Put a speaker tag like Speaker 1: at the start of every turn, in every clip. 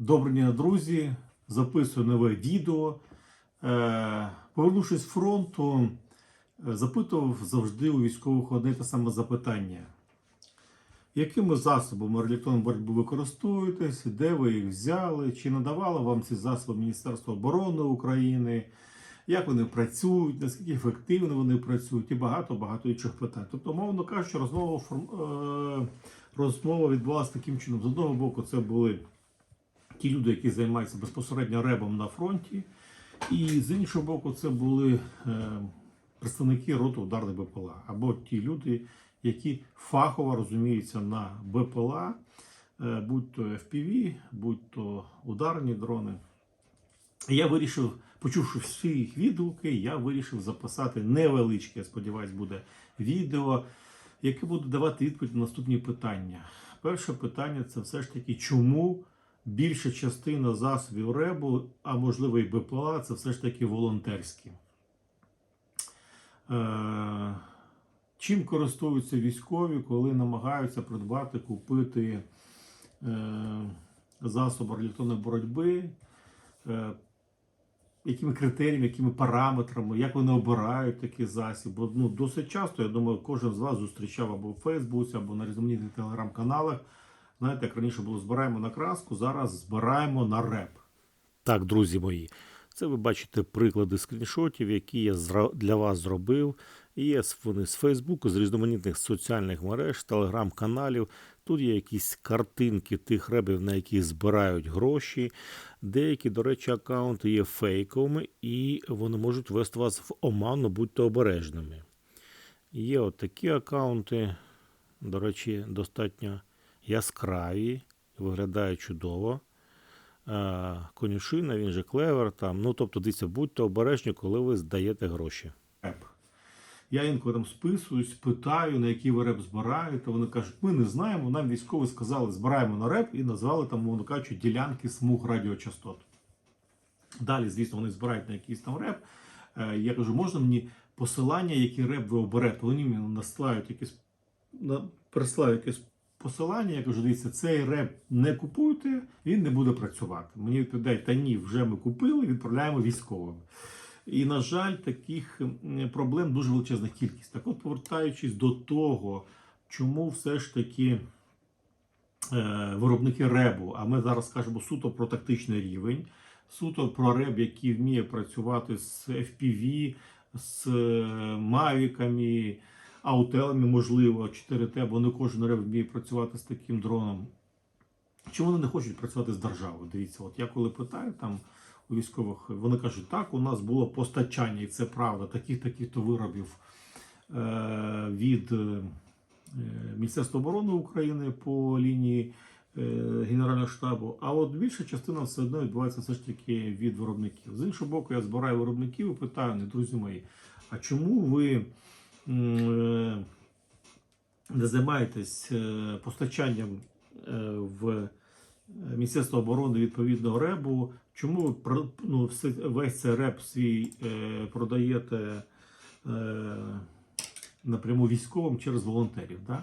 Speaker 1: Доброго дня, друзі! Записую нове відео. Е, Повернувшись з фронту, е, запитував завжди у військових одне те саме запитання. Якими засобами електронної боротьби ви користуєтесь, де ви їх взяли, чи надавало вам ці засоби Міністерство оборони України, як вони працюють, наскільки ефективно вони працюють, і багато-багато інших питань. Тобто, мовно кажучи, розмова, е, розмова відбувалася таким чином. З одного боку, це були ті люди, які займаються безпосередньо ребом на фронті, і з іншого боку, це були е, представники роти ударних БПЛА, або ті люди, які фахово розуміються на БПЛА, е, будь то FPV, будь то ударні дрони. Я вирішив, почувши всі їх відгуки, я вирішив записати невеличке, я сподіваюсь, буде відео, яке буде давати відповідь на наступні питання. Перше питання це все ж таки, чому більша частина засобів РЕБу, а можливо і БПЛА, це все ж таки волонтерські. Е, Чим користуються військові, коли намагаються придбати, купити е, засоби електронної боротьби, е, якими критеріями, якими параметрами, як вони обирають такий засіб? Бо ну, досить часто, я думаю, кожен з вас зустрічав або в Фейсбуці, або на різноманітних телеграм-каналах. Знаєте, як раніше було збираємо на краску, зараз збираємо на реп. Так, друзі мої, це ви бачите приклади скріншотів, які я для вас зробив. Є вони з Фейсбуку, з різноманітних соціальних мереж, телеграм-каналів. Тут є якісь картинки тих ребів, на які збирають гроші. Деякі, до речі, аккаунти є фейковими і вони можуть вести вас в оману, будьте обережними. Є от такі аккаунти, до речі, достатньо яскраві, виглядають чудово. Конюшина, він же клевер. Там. Ну, тобто, дивіться, будьте обережні, коли ви здаєте гроші. Я інколи там списуюсь, питаю, на який ви реп збираєте. Вони кажуть, ми не знаємо. Нам військові сказали, збираємо на реп і назвали там, мовно кажучи, ділянки смуг радіочастот. Далі, звісно, вони збирають на якийсь там реп. Е, Я кажу, можна мені посилання, який реп ви оберете? Вони мені насилають якесь на присилають якесь посилання. Я кажу, дивіться, цей реп не купуйте, він не буде працювати. Мені відповідають, та ні, вже ми купили, відправляємо військовим. І, на жаль, таких проблем дуже величезна кількість. Так от, повертаючись до того, чому все ж таки е, виробники ребу, а ми зараз кажемо суто про тактичний рівень, суто про реб, який вміє працювати з FPV, з е, мавіками, аутелами, можливо, 4T, бо не кожен реб вміє працювати з таким дроном. Чому вони не хочуть працювати з державою? Дивіться, от я коли питаю там у військових, вони кажуть, так, у нас було постачання, і це правда, таких-таких то виробів е, від е, Міністерства оборони України по лінії е, Генерального штабу. А от більша частина все одно відбувається все ж таки від виробників. З іншого боку, я збираю виробників і питаю, друзі мої, а чому ви не займаєтесь е, постачанням е, в Міністерство оборони відповідного ребу. Чому ну, весь цей реб свій е, продаєте е, напряму військовим через волонтерів? Да?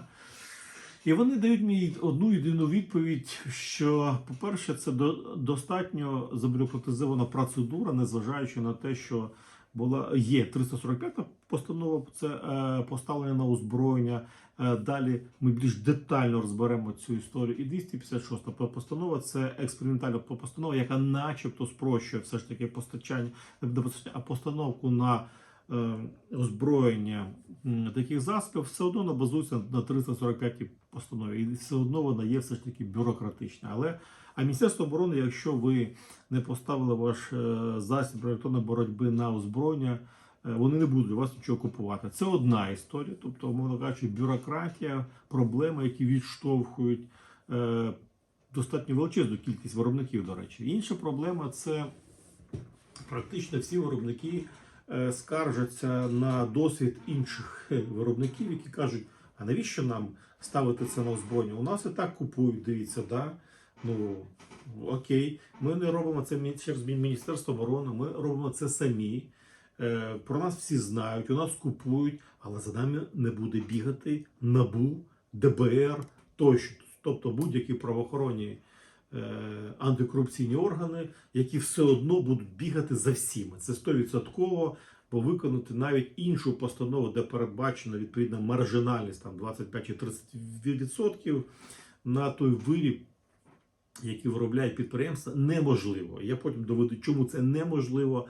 Speaker 1: І вони дають мені одну єдину відповідь, що, по-перше, це достатньо забюрократизована процедура, незважаючи на те, що була є 345 постанова, це е, поставлення на озброєння. Е, Далі ми більш детально розберемо цю історію. І 256 постанова це експериментальна постанова, яка начебто спрощує все ж таки постачання, постановку на озброєння таких засобів, все одно вона базується на 345 постанові. І все одно вона є все ж таки бюрократична. Але а Міністерство оборони, якщо ви не поставили ваш е, засіб електронної боротьби на озброєння, е, вони не будуть у вас нічого купувати. Це одна історія, тобто, мовно кажучи, бюрократія, проблеми, які відштовхують е, достатньо величезну кількість виробників, до речі. Інша проблема це практично всі виробники е, скаржаться на досвід інших е, виробників, які кажуть, а навіщо нам ставити це на озброєння? У нас і так купують, дивіться, да? ну окей, ми не робимо це через Міністерство оборони, ми робимо це самі. Е, Про нас всі знають, у нас купують, але за нами не буде бігати НАБУ, ДБР тощо. Тобто будь-які правоохоронні е, е, антикорупційні органи, які все одно будуть бігати за всіми. Це 100%, бо виконати навіть іншу постанову, де передбачена відповідна маржинальність там 25 чи 30% на той виріб, який виробляють підприємства, неможливо. Я потім доведу, чому це неможливо.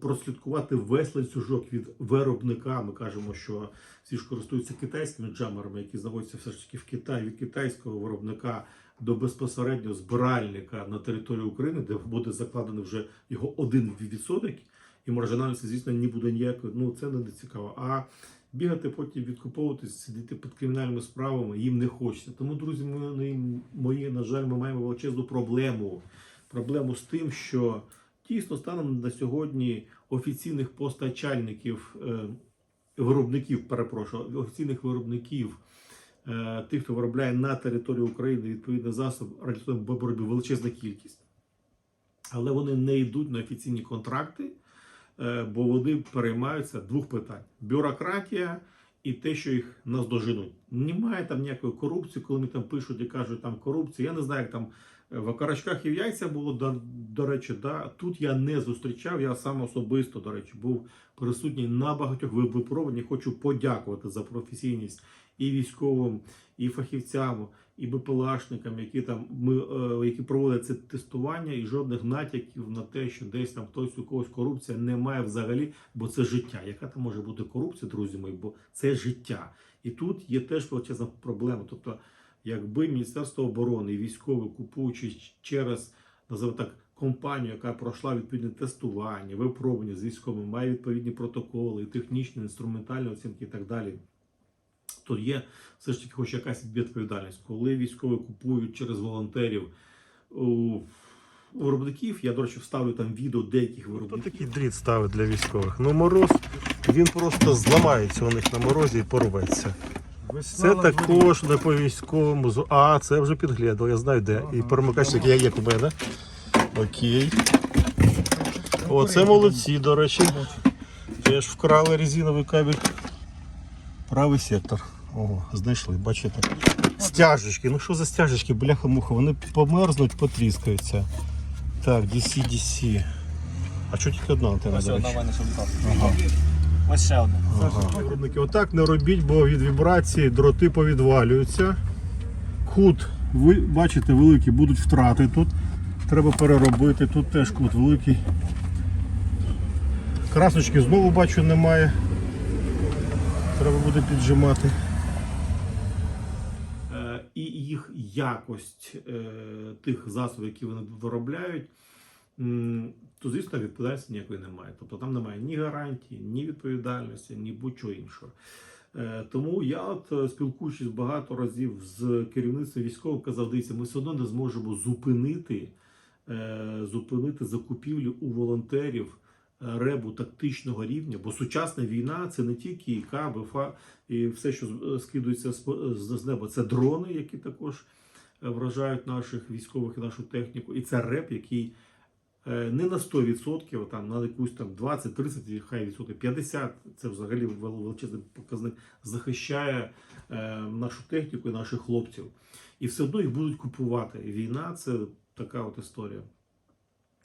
Speaker 1: Прослідкувати весь ланцюжок від виробника. Ми кажемо, що всі ж користуються китайськими джамерами, які знаходяться все ж таки в Китаї від китайського виробника до безпосередньо збиральника на території України, де буде закладений вже його один відсоток, і маржинальності, звісно, не буде ніякої. Ну це не цікаво. А бігати потім відкуповуватись, сидіти під кримінальними справами їм не хочеться. Тому, друзі, мої, мої, на жаль, ми маємо величезну проблему. Проблему з тим, що дійсно станом на сьогодні офіційних постачальників, е, виробників, перепрошую, офіційних виробників, тих, хто виробляє на території України відповідний засоб радіоактивної боротьби величезна кількість. Але вони не йдуть на офіційні контракти, е, бо вони переймаються двох питань: бюрократія і те, що їх наздоженуть. Немає там ніякої корупції, коли мені там пишуть і кажуть, там корупція. Я не знаю, як там е, в окорочках і в яйця було до, до речі. Да. Тут я не зустрічав. Я сам особисто, до речі, був присутній на багатьох випробуваннях. Хочу подякувати за професійність і військовим, і фахівцям, і БПЛАшникам, які там ми е, які проводять це тестування, і жодних натяків на те, що десь там хтось у когось корупція немає взагалі, бо це життя. Яка там може бути корупція, друзі мої? Бо це життя. І тут є теж величезна проблема. Тобто, якби Міністерство оборони і військові, купуючи через називаємо так компанію, яка пройшла відповідне тестування, випробування з військовими, має відповідні протоколи, технічні, інструментальні оцінки і так далі. То є все ж таки хоч якась відповідальність. Коли військові купують через волонтерів у виробників, я, до речі, вставлю там відео деяких
Speaker 2: Хто
Speaker 1: виробників.
Speaker 2: такий дріт ставить для військових? Ну мороз, він просто зламається у них на морозі і порветься. Це також не по військовому. зо- А, це вже підглядав, я знаю де. І перемикачник як, як у мене. Окей. О, це молодці, до речі. Теж вкрали резиновий кабель. Правий сектор. Ого, знайшли, бачите. Стяжечки. Ну що за стяжечки, бляха-муха, вони померзнуть, потріскаються. Так, DC, DC. А що тільки одна антенна,
Speaker 3: Ось
Speaker 2: до речі?
Speaker 3: мене що літав. Ось ще одна.
Speaker 2: Виробники, Отак не робіть, бо від вібрації дроти повідвалюються. Кут, ви бачите, великі будуть втрати тут. Треба переробити. Тут теж кут великий. Красочки знову бачу немає. Треба буде піджимати.
Speaker 1: Е, і їх якость е, тих засобів, які вони виробляють, то звісно відповідальності ніякої немає. Тобто там немає ні гарантії, ні відповідальності, ні будь-чого іншого. Е, Тому я, от е, спілкуючись багато разів з керівництвом військового, казав, дивіться, ми все одно не зможемо зупинити, е, зупинити закупівлю у волонтерів ребу тактичного рівня, бо сучасна війна це не тільки і каби, фа і все, що скидується з, неба, це дрони, які також вражають наших військових і нашу техніку. І це реп, який не на 100%, там на якусь там 20, 30, хай відсотків, 50, це взагалі величезний показник, захищає е, нашу техніку і наших хлопців. І все одно їх будуть купувати. Війна це така от історія.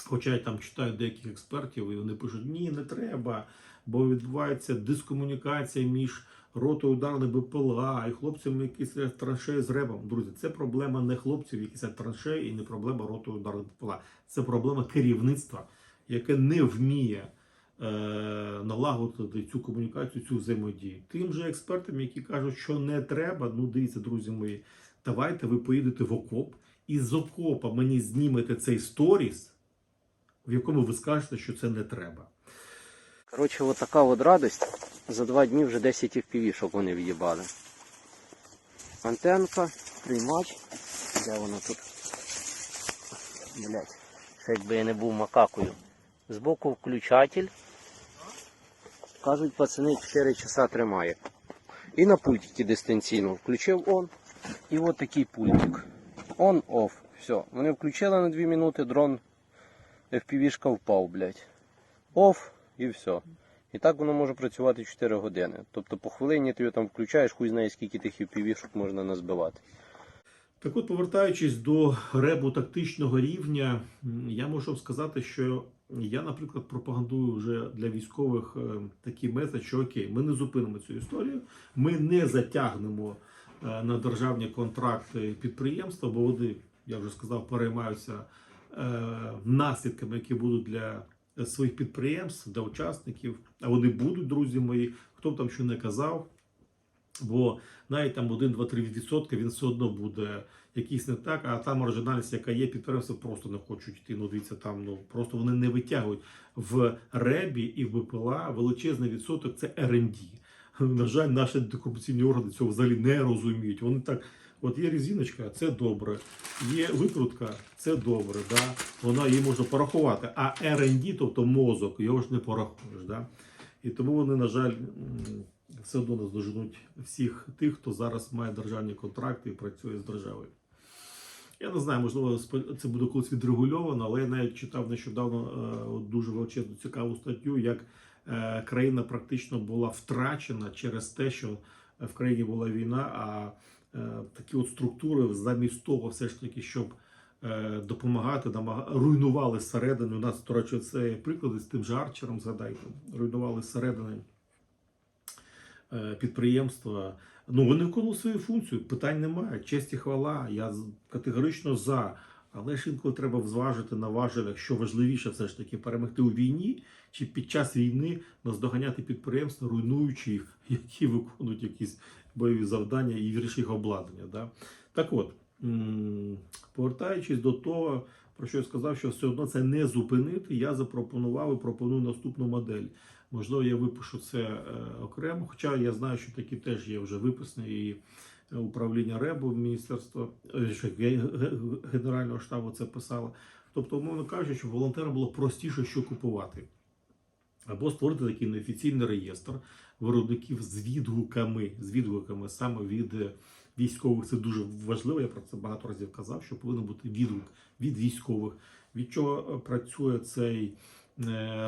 Speaker 1: Хоча я там читаю деяких експертів, і вони пишуть, ні, не треба, бо відбувається дискомунікація між ротою ударних БПЛА і хлопцями, які сидять в траншеї з ребом. Друзі, це проблема не хлопців, які сидять в траншеї, і не проблема ротою ударних БПЛА. Це проблема керівництва, яке не вміє е, налагодити цю комунікацію, цю взаємодію. Тим же експертам, які кажуть, що не треба, ну дивіться, друзі мої, давайте ви поїдете в окоп і з окопа мені знімете цей сторіс, в якому ви скажете, що це не треба.
Speaker 4: Коротше, от така от радость. За два дні вже 10 FPV, щоб вони в'їбали. Антенка, приймач. Де вона тут? Блять. Ще якби я не був макакою. Збоку включатель. Кажуть, пацани 4 часа тримає. І на пультикі дистанційно включив он. І от такий пультик. On-off. Все. Вони включили на 2 минути, дрон FPV-шка впав, блять. Off і все. І так воно може працювати 4 години. Тобто по хвилині ти його там включаєш, хуй знає скільки тих FPV-шок можна назбивати.
Speaker 1: Так от, повертаючись до ребу тактичного рівня, я можу сказати, що я, наприклад, пропагандую вже для військових е, такий меседж, що окей, ми не зупинимо цю історію, ми не затягнемо е, на державні контракти підприємства, бо вони, я вже сказав, переймаються е, наслідками, які будуть для своїх підприємств, для учасників. А вони будуть, друзі мої, хто б там що не казав. Бо навіть там 1, 2, 3 відсотки він все одно буде якийсь не так, а та маржинальність, яка є, підприємства просто не хочуть йти. Ну, дивіться, там ну просто вони не витягують в ребі і в БПЛА величезний відсоток це РНД. На жаль, наші антикорупційні органи цього взагалі не розуміють. Вони так, от є резиночка, це добре, є викрутка, це добре, да? вона її можна порахувати. А РНД, тобто мозок, його ж не порахуєш. Да? І тому вони, на жаль, все одно наздоженуть всіх тих, хто зараз має державні контракти і працює з державою. Я не знаю, можливо, це буде колись відрегульовано, але я навіть читав нещодавно е, дуже величезну цікаву статтю, як е, країна практично була втрачена через те, що в країні була війна, а такі от структури замість того, все ж таки, щоб е, допомагати, руйнували зсередини. У нас, до речі, це приклади з тим же Арчером, згадайте, руйнували зсередини е, підприємства. Ну, вони виконували свою функцію, питань немає. Честь і хвала. Я категорично за. Але ж інколи треба зважити на важелях, що важливіше все ж таки перемогти у війні чи під час війни наздоганяти підприємства, руйнуючи їх, які виконують якісь бойові завдання і вірші їх обладнання. Да? Так от, повертаючись до того, про що я сказав, що все одно це не зупинити, я запропонував і пропоную наступну модель. Можливо, я випишу це е, окремо, хоча я знаю, що такі теж є вже виписані управління РЕБу Міністерства е, що, ге- ге- Генерального штабу це писало. Тобто, умовно кажучи, щоб волонтерам було простіше що купувати. Або створити такий неофіційний реєстр виробників з відгуками, з відгуками саме від е, військових. Це дуже важливо. Я про це багато разів казав, що повинен бути відгук від військових, від чого е, працює цей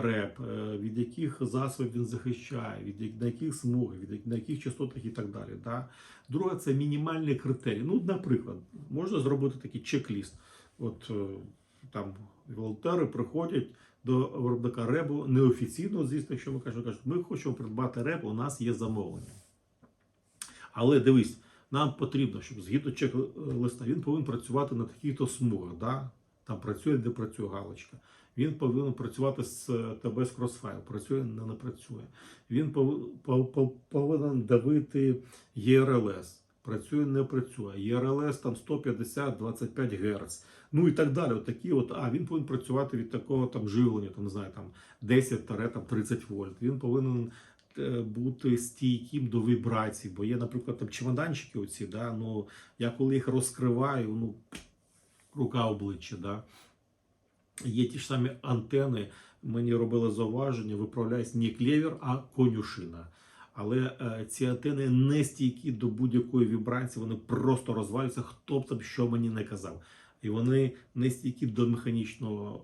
Speaker 1: реп, е, від яких засобів він захищає, від яких смугах, від на яких частотах і так далі. Да? Друге, це мінімальні критерії. Ну, наприклад, можна зробити такий чек-ліст. От е, там волонтери приходять до виробника ребу неофіційно, звісно, якщо ми кажемо, кажуть, ми хочемо придбати реб, у нас є замовлення. Але дивись, нам потрібно, щоб згідно чек-листа, він повинен працювати на таких-то смугах. Да? Там працює, де працює галочка. Він повинен працювати з е, ТБ з Crossfire, працює, не, не працює. Він пов- пов- пов- повинен давити ЄРЛС. Працює, не працює. ЄРЛС там 150-25 Гц. Ну і так далі. От такі от, а він повинен працювати від такого там живлення, там не знаю, там 10-30 вольт. Він повинен е, бути стійким до вібрацій, бо є, наприклад, там чемоданчики оці, да, ну я коли їх розкриваю, ну рука обличчя, да. Є ті ж самі антени, мені робили зауваження, виправляється не клевер, а конюшина. Але е, ці антени не стійкі до будь-якої вібрації, вони просто розвалюються, хто б там що мені не казав. І вони не стійкі до механічного,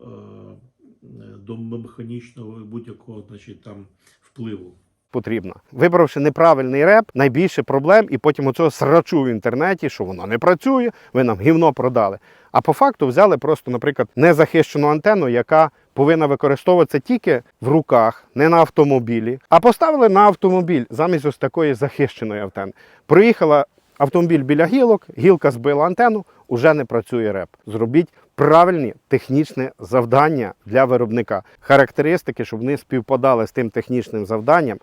Speaker 1: е, е, до механічного будь-якого значить, там, впливу.
Speaker 5: Потрібна. Вибравши неправильний реп, найбільше проблем, і потім оцього срачу в інтернеті, що воно не працює, ви нам гівно продали. А по факту взяли просто, наприклад, незахищену антенну, яка повинна використовуватися тільки в руках, не на автомобілі, а поставили на автомобіль замість ось такої захищеної антени. Проїхала автомобіль біля гілок, гілка збила антенну, уже не працює реп. Зробіть правильні технічне завдання для виробника. Характеристики, щоб вони співпадали з тим технічним завданням,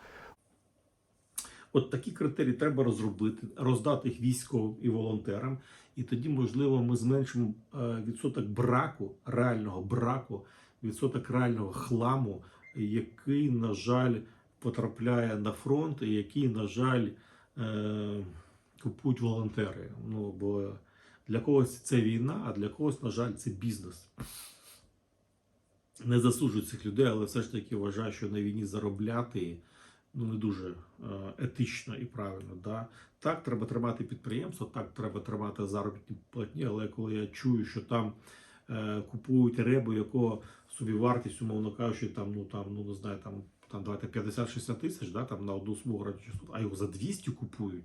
Speaker 1: От такі критерії треба розробити, роздати їх військовим і волонтерам, і тоді, можливо, ми зменшимо е, відсоток браку, реального браку, відсоток реального хламу, який, на жаль, потрапляє на фронт, і який, на жаль, е, купують волонтери. Ну, бо для когось це війна, а для когось, на жаль, це бізнес. Не засуджую цих людей, але все ж таки вважаю, що на війні заробляти ну не дуже е, етично і правильно. Да? Так, треба тримати підприємство, так треба тримати заробітні платні, але коли я чую, що там е, купують ребу, якого собі вартість, умовно кажучи, там, ну там, ну не знаю, там, там давайте 50-60 тисяч, да, там на одну смугу радіочастот, а його за 200 купують.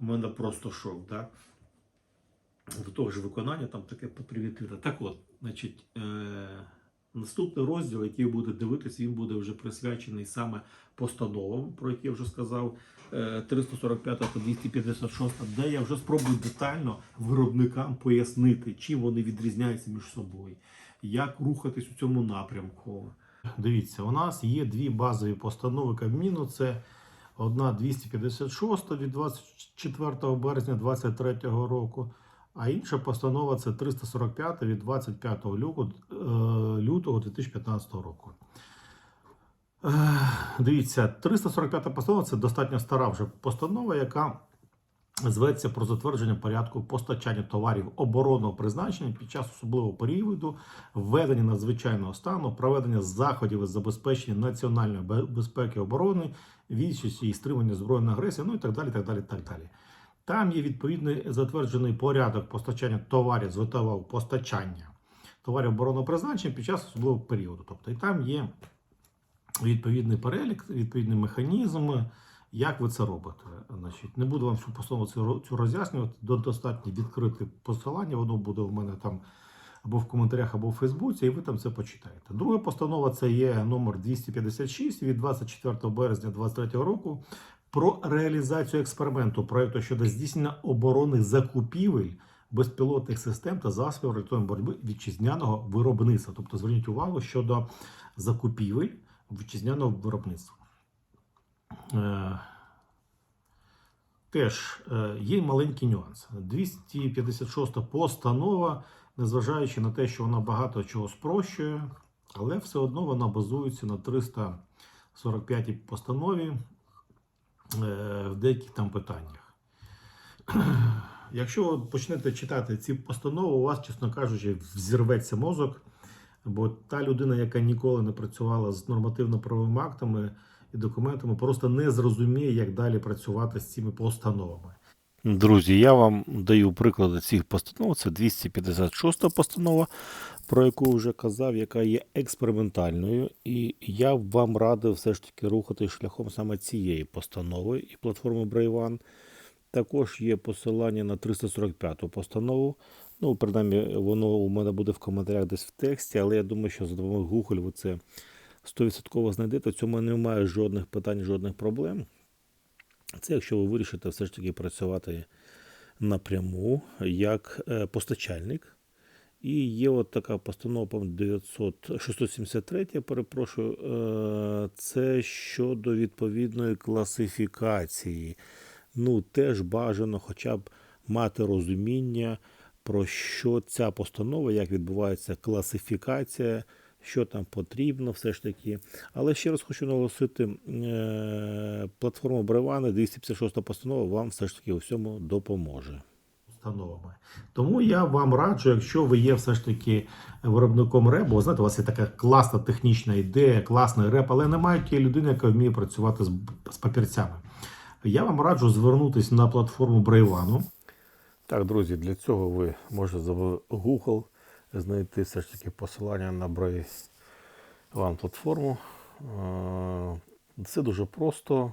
Speaker 1: У мене просто шок. Да?
Speaker 6: до того ж виконання там таке попривітили. Так от, значить, е, наступний розділ, який ви будете дивитися, він буде вже присвячений саме постановам, про які я вже сказав, е, 345 та 256, де я вже спробую детально виробникам пояснити, чим вони відрізняються між собою, як рухатись у цьому напрямку.
Speaker 7: Дивіться, у нас є дві базові постанови Кабміну. Це одна 256 від 24 березня 2023 року, а інша постанова це 345 від 25 лютого, е, лютого 2015 року. Е, Дивіться, 345 постанова це достатньо стара вже постанова, яка зветься про затвердження порядку постачання товарів оборонного призначення під час особливого періоду, введення надзвичайного стану, проведення заходів із забезпечення національної безпеки оборони, відсічі і стримання збройної агресії, ну і так далі. так далі, так далі. Там є відповідний затверджений порядок постачання товарів з ВТО постачання товарів оборонного призначення під час особливого періоду. Тобто, і там є відповідний перелік, відповідний механізм, як ви це робите. Значить, не буду вам всю постанову цю, роз'яснювати. Достатньо відкрити посилання, воно буде в мене там або в коментарях, або в Фейсбуці, і ви там це почитаєте. Друга постанова це є номер 256 від 24 березня 2023 року про реалізацію експерименту проекту щодо здійснення оборони закупівель безпілотних систем та засобів електронної боротьби вітчизняного виробництва. Тобто зверніть увагу щодо закупівель вітчизняного виробництва. Е, Теж е, є маленький нюанс. 256 постанова, незважаючи на те, що вона багато чого спрощує, але все одно вона базується на 345 постанові в деяких там питаннях. Якщо ви почнете читати ці постанови, у вас, чесно кажучи, взірветься мозок, бо та людина, яка ніколи не працювала з нормативно-правовими актами і документами, просто не зрозуміє, як далі працювати з цими постановами.
Speaker 1: Друзі, я вам даю приклади цих постанов. Це 256 постанова, про яку вже казав, яка є експериментальною. І я б вам радив все ж таки рухати шляхом саме цієї постанови і платформи Brave Також є посилання на 345 постанову. Ну, принаймні, воно у мене буде в коментарях десь в тексті, але я думаю, що за допомогою Google ви це 100% знайдете. В цьому немає жодних питань, жодних проблем. Це якщо ви вирішите все ж таки працювати напряму як е, постачальник. І є от така постанова по 900, 673, я перепрошую, е, це щодо відповідної класифікації. Ну, теж бажано хоча б мати розуміння, про що ця постанова, як відбувається класифікація, що там потрібно, все ж таки. Але ще раз хочу наголосити, е, платформа Бревани, 256 постанова вам все ж таки у всьому допоможе.
Speaker 7: Установами. Тому я вам раджу, якщо ви є все ж таки виробником репу, ви знаєте, у вас є така класна технічна ідея, класний реп, але немає тієї людини, яка вміє працювати з, з папірцями. Я вам раджу звернутися на платформу Брейвану.
Speaker 1: Так, друзі, для цього ви можете за Google знайти все ж таки посилання на Brave One платформу. Це дуже просто.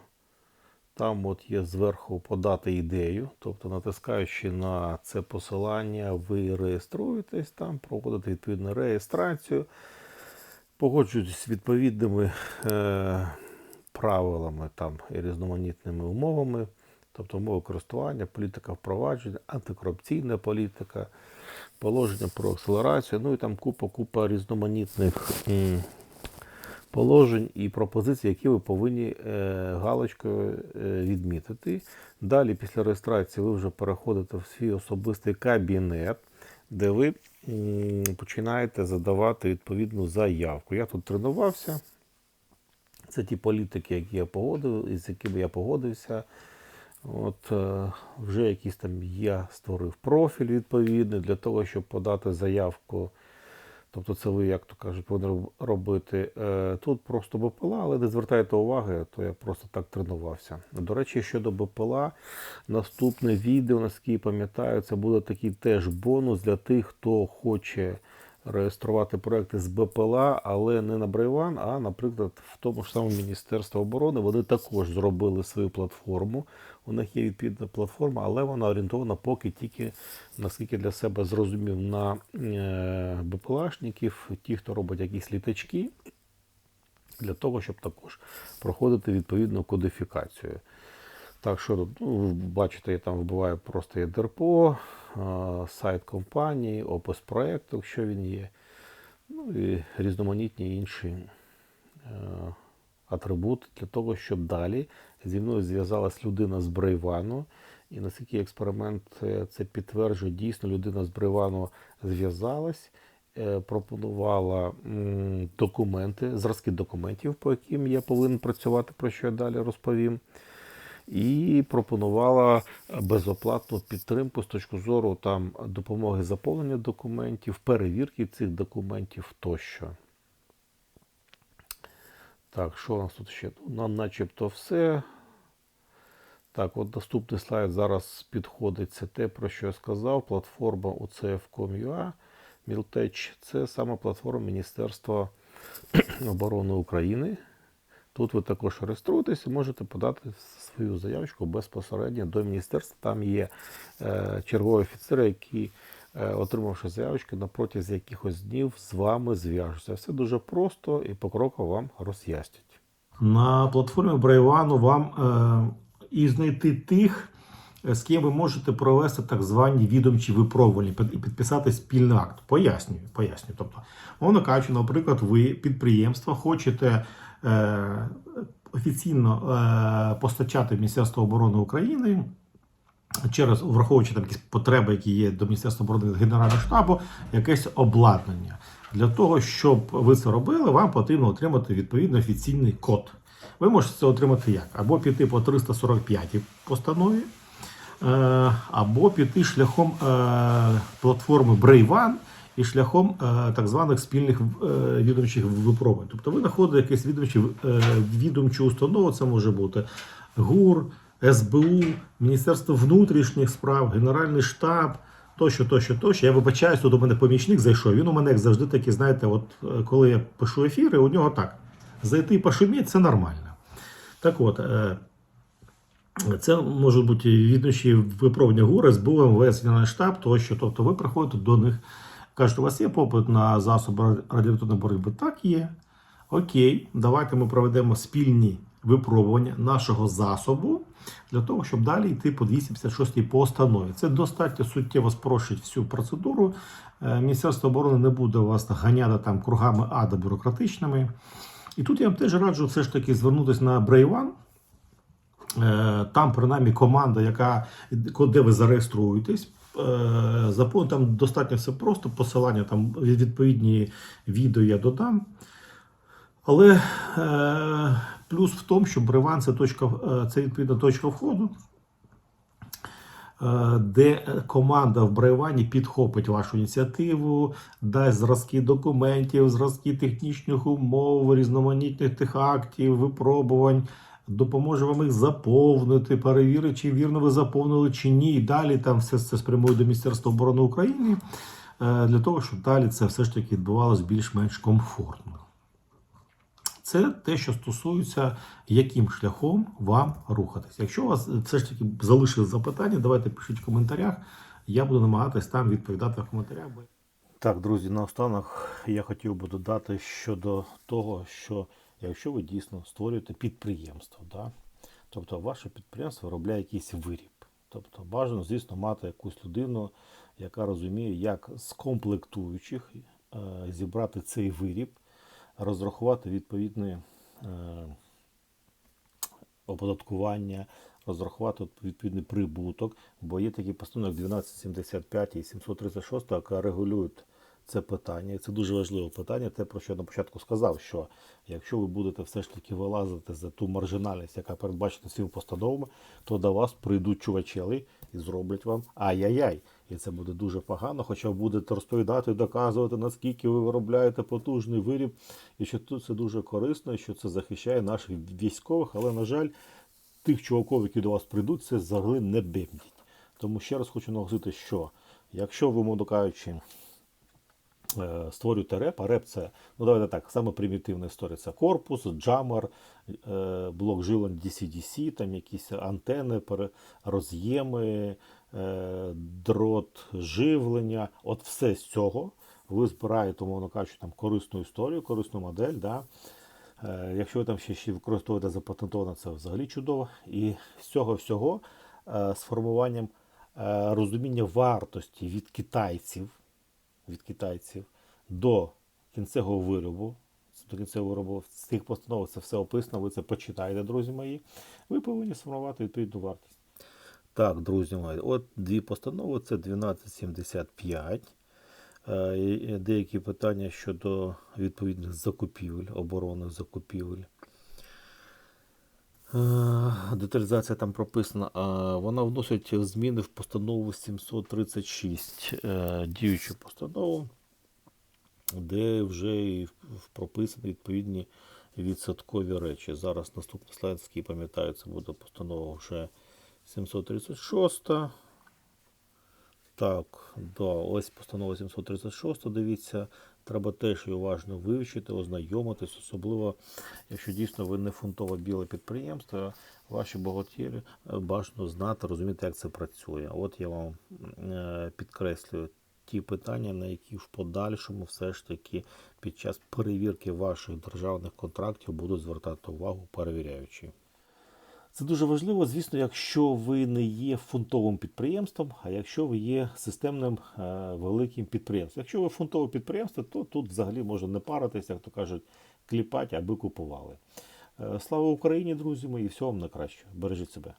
Speaker 1: Там от є зверху подати ідею, тобто натискаючи на це посилання, ви реєструєтесь там, проводите відповідну реєстрацію, погоджуєтесь з відповідними е, правилами там, і різноманітними умовами, тобто умови користування, політика впровадження, антикорупційна політика, положення про акселерацію, ну і там купа-купа різноманітних положень і пропозицій, які ви повинні е, галочкою е, відмітити. Далі, після реєстрації, ви вже переходите в свій особистий кабінет, де ви починаєте задавати відповідну заявку. Я тут тренувався. Це ті політики, які я погодив, із якими я погодився. От е, вже якийсь там я створив профіль відповідний для того, щоб подати заявку. Тобто це ви, як то кажуть, повинні робити. Е, Тут просто БПЛА, але не звертайте уваги, то я просто так тренувався. До речі, щодо БПЛА, наступне відео, наскільки пам'ятаю, це буде такий теж бонус для тих, хто хоче
Speaker 8: реєструвати проекти з БПЛА, але не на Брайван, а, наприклад, в тому ж самому Міністерстві оборони. Вони також зробили свою платформу. У них є відповідна платформа, але вона орієнтована поки тільки, наскільки для себе зрозумів, на е, БПЛАшників, ті, хто робить якісь літачки, для того, щоб також проходити відповідну кодифікацію. Так що ну, бачите, я там вбиваю просто є ДРПО, е, сайт компанії, опис проєкту, якщо він є, ну і різноманітні інші е, атрибути для того, щоб далі зі мною зв'язалась людина з Брейвану. І наскільки експеримент е, це підтверджує, дійсно людина з Брейвану зв'язалась, е, пропонувала документи, зразки документів, по яким я повинен працювати, про що я далі розповім і пропонувала безоплатну підтримку з точки зору там допомоги заповнення документів, перевірки цих документів тощо. Так, що у нас тут ще? Нам начебто все. Так, от наступний слайд зараз підходить. Це те, про що я сказав. Платформа UCF.com.ua Miltech. Це саме платформа Міністерства оборони України. Тут ви також реєструєтесь і можете подати свою заявочку безпосередньо до міністерства. Там є е, чергові офіцери, які, отримавши заявочки, на протязі якихось днів з вами зв'яжуться. Все дуже просто і покроково вам роз'яснять.
Speaker 1: На платформі Брайвану вам е, і знайти тих, е, з ким ви можете провести так звані відомчі випробування і підписати спільний акт. Пояснюю, пояснюю. Тобто, мовно кажучи, наприклад, ви підприємство хочете е, офіційно е, постачати в Міністерство оборони України. Через враховуючи там якісь потреби, які є до Міністерства оборони Генерального штабу, якесь обладнання. Для того, щоб ви це робили, вам потрібно отримати відповідний офіційний код. Ви можете це отримати як? Або піти по 345 постанові, е, або піти шляхом е, платформи Brave і шляхом е, так званих спільних відомчих випробувань. Тобто ви знаходите якусь е, відомчу установу, це може бути ГУР, СБУ, Міністерство внутрішніх справ, Генеральний штаб. Тощо, тощо, тощо. Я вибачаюсь, тут у мене помічник зайшов. Він у мене, як завжди, такий, знаєте, от е, коли я пишу ефіри, у нього так. Зайти і пошуміти це нормально. Так от, е, це можуть бути відноші випробування ГУР, СБУ, МВС, Генеральний штаб, тощо. Тобто ви приходите до них, кажете, у вас є попит на засоби радіоелектронної боротьби? Так, є. Окей, давайте ми проведемо спільні випробування нашого засобу для того, щоб далі йти по 256 постанові. Це достатньо суттєво спрощить всю процедуру. Е, Міністерство оборони не буде вас ганяти там кругами ада бюрократичними. І тут я вам теж раджу все ж таки звернутися на Brave Е, Там, принаймні, команда, яка де ви зареєструєтесь. е, Заповнити там достатньо все просто. Посилання там відповідні відео я додам. Але плюс в тому, що Бреван це точка, е, це відповідна точка входу, е, де команда в Брайвані підхопить вашу ініціативу, дасть зразки документів, зразки технічних умов, різноманітних тих актів, випробувань, допоможе вам їх заповнити, перевірить, чи вірно ви заповнили чи ні. І далі там все це спрямує до Міністерства оборони України е, для того, щоб далі це все ж таки відбувалося більш-менш комфортно. Це те, що стосується, яким шляхом вам рухатись. Якщо у вас все ж таки залишились запитання, давайте пишіть в коментарях. Я буду намагатись там відповідати в коментарях.
Speaker 2: Так, друзі, наостанок я хотів би додати щодо того, що якщо ви дійсно створюєте підприємство, да, тобто ваше підприємство виробляє якийсь виріб. Тобто бажано, звісно, мати якусь людину, яка розуміє, як з комплектуючих е, зібрати цей виріб, розрахувати відповідне е, оподаткування, розрахувати відповідний прибуток, бо є такі постанови, як 1275 і 736, яка регулюють це питання. І це дуже важливе питання, те, про що я на початку сказав, що якщо ви будете все ж таки вилазити за ту маржинальність, яка передбачена цими постановами, то до вас прийдуть чувачели і зроблять вам ай-яй-яй. І це буде дуже погано, хоча будете розповідати, доказувати, наскільки ви виробляєте потужний виріб, і що тут це дуже корисно, і що це захищає наших військових, але, на жаль, тих чуваків, які до вас прийдуть, це взагалі не бимдіть. Тому ще раз хочу наголосити, що якщо ви,
Speaker 1: е, створюєте реп, а реп це, ну давайте так, саме примітивна історія. Це корпус, джамер, е, блок живлень DC-DC, там якісь антени, роз'єми, е, дрот живлення. От все з цього ви збираєте, умовно кажучи, там корисну історію, корисну модель. Да? Е, Якщо ви там ще, ще використовуєте запатентоване, це взагалі чудово. І з цього всього е, з формуванням е, розуміння вартості від китайців, від китайців до кінцевого виробу, до кінцевого виробу з тих постанов це все описано, ви це почитаєте, друзі мої. Ви повинні сформувати відповідну вартість. Так, друзі мої, от дві постанови це 1275. Е, Деякі питання щодо відповідних закупівель, оборонних закупівель. Е, Деталізація там прописана. Вона вносить зміни в постанову 736, е, діючу постанову, де вже і прописані відповідні відсоткові речі. Зараз наступний слайд, який пам'ятаю, це буде постанова вже 736. Так, да, ось постанова 736, дивіться, треба теж її уважно вивчити, ознайомитись, особливо, якщо дійсно ви не фунтове біле підприємство, ваші бухгалтери е, бажано знати, розуміти, як це працює. От я вам е, підкреслюю ті питання, на які в подальшому все ж таки під час перевірки ваших державних контрактів будуть звертати увагу перевіряючі. Це дуже важливо, звісно, якщо ви не є фунтовим підприємством, а якщо ви є системним е, великим підприємством. Якщо ви фунтове підприємство, то тут взагалі можна не паритися, як то кажуть, кліпати, аби купували. Е, слава Україні, друзі мої, всього вам на краще. Бережіть себе.